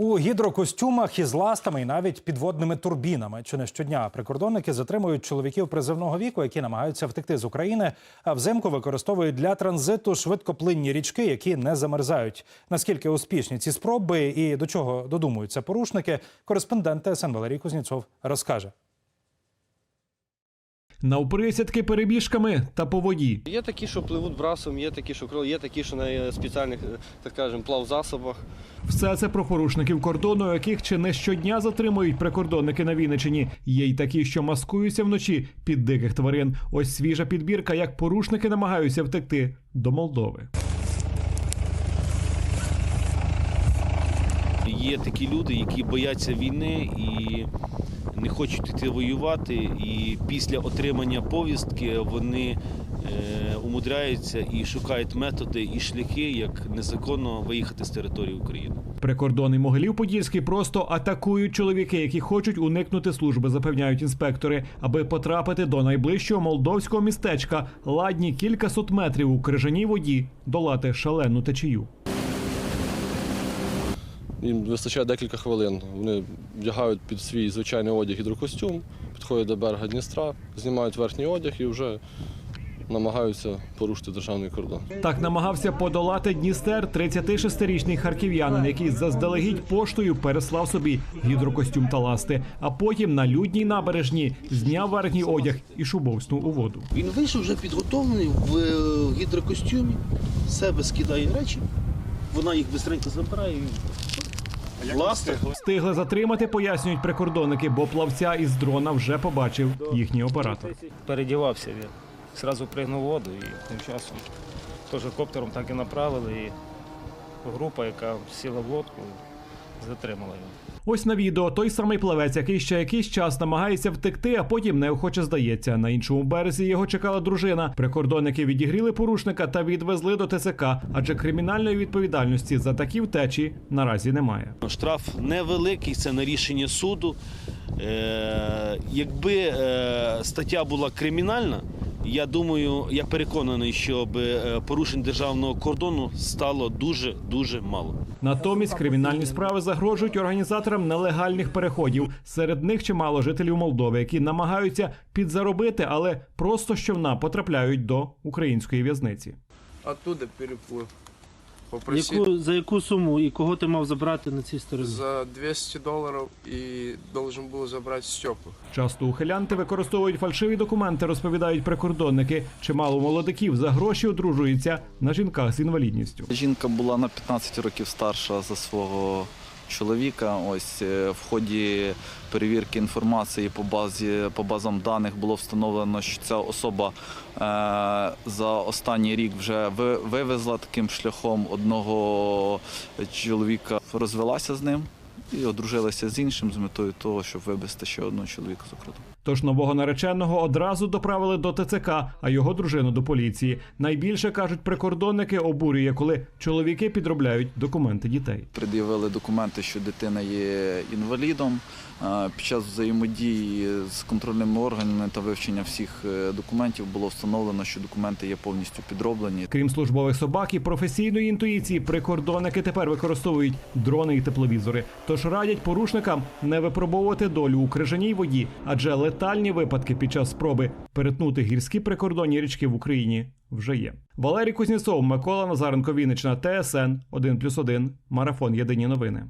У гідрокостюмах із ластами і навіть підводними турбінами. Чи не щодня прикордонники затримують чоловіків призивного віку, які намагаються втекти з України, а взимку використовують для транзиту швидкоплинні річки, які не замерзають. Наскільки успішні ці спроби і до чого додумуються порушники, кореспондент ТСН Валерій Кузніцов розкаже. Навприсядки перебіжками та по воді. Є такі, що пливуть брасом, є такі, що крол, є такі, що на спеціальних, е, так скажемо, плавзасобах. Все це про порушників кордону, яких чи не щодня затримують прикордонники на Вінничині. Є й такі, що маскуються вночі під диких тварин. Ось свіжа підбірка, як порушники намагаються втекти до Молдови. Є такі люди, які бояться війни і хочуть йти воювати. І після отримання повістки вони е, умудряються і шукають методи і шляхи, як незаконно виїхати з території України. Прикордонний Могилів Подільський просто атакують чоловіки, які хочуть уникнути служби, запевняють інспектори, аби потрапити до найближчого молдовського містечка. Ладні кількасот метрів у крижаній воді долати шалену течію. Їм вистачає декілька хвилин. Вони вдягають під свій звичайний одяг гідрокостюм, підходять до берега Дністра, знімають верхній одяг і вже намагаються порушити державний кордон. Так намагався подолати Дністер 36-річний харків'янин, який заздалегідь поштою переслав собі гідрокостюм та ласти, а потім на людній набережні зняв верхній одяг і шубовснув у воду. Він вийшов вже підготовлений в е, гідрокостюмі, себе скидає речі, вона їх швидко забирає і власне. Встигли затримати, пояснюють прикордонники, бо плавця із дрона вже побачив їхній оператор. передівався він. Зразу пригнув воду і тим часом теж коптером так і направили. І група, яка сіла в лодку, затримала його. Ось на відео той самий плавець, який ще якийсь час намагається втекти, а потім неохоче здається. На іншому березі його чекала дружина. Прикордонники відігріли порушника та відвезли до ТЦК, адже кримінальної відповідальності за такі втечі наразі немає. Штраф невеликий, це на рішення суду. Е, якби е, стаття була кримінальна, я думаю, я переконаний, що е, порушень державного кордону стало дуже дуже мало. Натомість кримінальні справи загрожують організаторам нелегальних переходів. Серед них чимало жителів Молдови, які намагаються підзаробити, але просто щовна потрапляють до української в'язниці. Оттуда переплыл. Попросил Яку, за яку суму і кого ти мав забрати на цій стороні? за 200 доларів і должен був забрати Степу. Часто ухилянти використовують фальшиві документи, розповідають прикордонники. Чимало молодиків за гроші одружуються на жінках з інвалідністю. Жінка була на 15 років старша за свого чоловіка. Ось е, в ході перевірки інформації по базі по базам даних було встановлено, що ця особа е, за останній рік вже вивезла таким шляхом одного чоловіка, розвелася з ним і одружилася з іншим з метою того, щоб вивезти ще одного чоловіка з кордон. Тож нового нареченого одразу доправили до ТЦК, а його дружину до поліції. Найбільше кажуть прикордонники обурює, коли чоловіки підробляють документи дітей. пред'явили документи, що дитина є інвалідом. Під час взаємодії з контрольними органами та вивчення всіх е, документів було встановлено, що документи є повністю підроблені. Крім службових собак і професійної інтуїції, прикордонники тепер використовують дрони і тепловізори. Тож радять порушникам не випробовувати долю у крижаній воді, адже летальні випадки під час спроби перетнути гірські прикордонні річки в Україні вже є. Валерій Кузнєцов, Микола Назаренко, Віннична, ТСН 1+,1, Марафон Єдині новини.